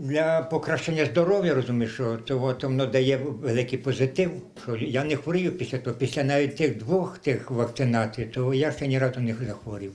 Для покращення здоров'я, розумієш, що того то воно дає великий позитив. Що я не хворію після того, після навіть тих двох тих вакцинацій, то я ще ні разу не захворів.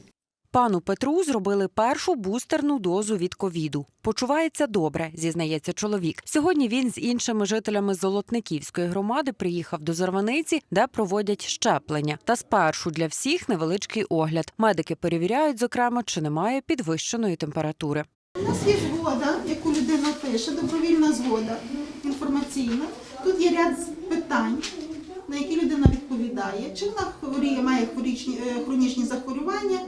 Пану Петру зробили першу бустерну дозу від ковіду. Почувається добре, зізнається чоловік. Сьогодні він з іншими жителями Золотниківської громади приїхав до Зарваниці, де проводять щеплення. Та спершу для всіх невеличкий огляд. Медики перевіряють, зокрема, чи немає підвищеної температури. У нас є згода, яку людина пише, добровільна згода інформаційна. Тут є ряд питань, на які людина відповідає. Чи вона хворіє, має е, хронічні захворювання,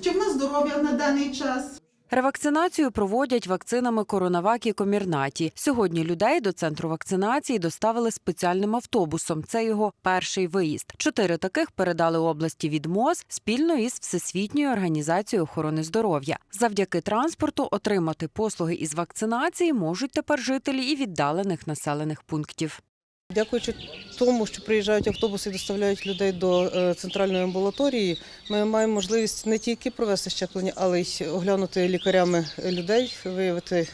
чи вона здоров'я на даний час. Ревакцинацію проводять вакцинами Коронавак і Комірнаті. Сьогодні людей до центру вакцинації доставили спеціальним автобусом. Це його перший виїзд. Чотири таких передали області від МОЗ спільно із Всесвітньою організацією охорони здоров'я. Завдяки транспорту отримати послуги із вакцинації можуть тепер жителі і віддалених населених пунктів. Дякуючи тому, що приїжджають автобуси і доставляють людей до е, центральної амбулаторії, ми маємо можливість не тільки провести щеплення, але й оглянути лікарями людей, виявити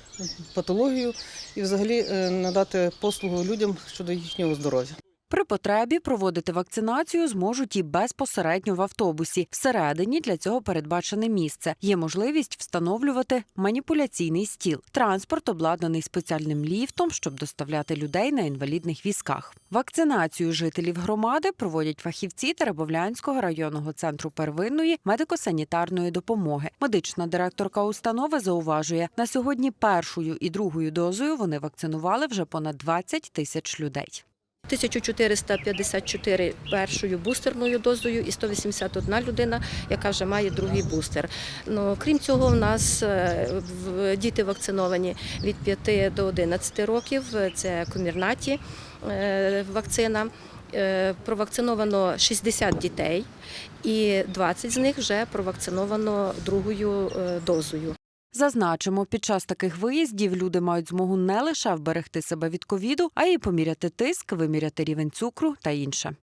патологію і взагалі е, надати послугу людям щодо їхнього здоров'я. Потребі проводити вакцинацію зможуть і безпосередньо в автобусі. Всередині для цього передбачене місце. Є можливість встановлювати маніпуляційний стіл. Транспорт обладнаний спеціальним ліфтом, щоб доставляти людей на інвалідних візках. Вакцинацію жителів громади проводять фахівці Теребовлянського районного центру первинної медико-санітарної допомоги. Медична директорка установи зауважує, на сьогодні першою і другою дозою вони вакцинували вже понад 20 тисяч людей. 1454 першою бустерною дозою і 181 людина, яка вже має другий бустер. Ну, крім цього, в нас е, діти вакциновані від 5 до 11 років. Це комірнаті е, вакцина. Е, Провакциновано 60 дітей, і 20 з них вже провакциновано другою дозою. Зазначимо, під час таких виїздів люди мають змогу не лише вберегти себе від ковіду, а й поміряти тиск, виміряти рівень цукру та інше.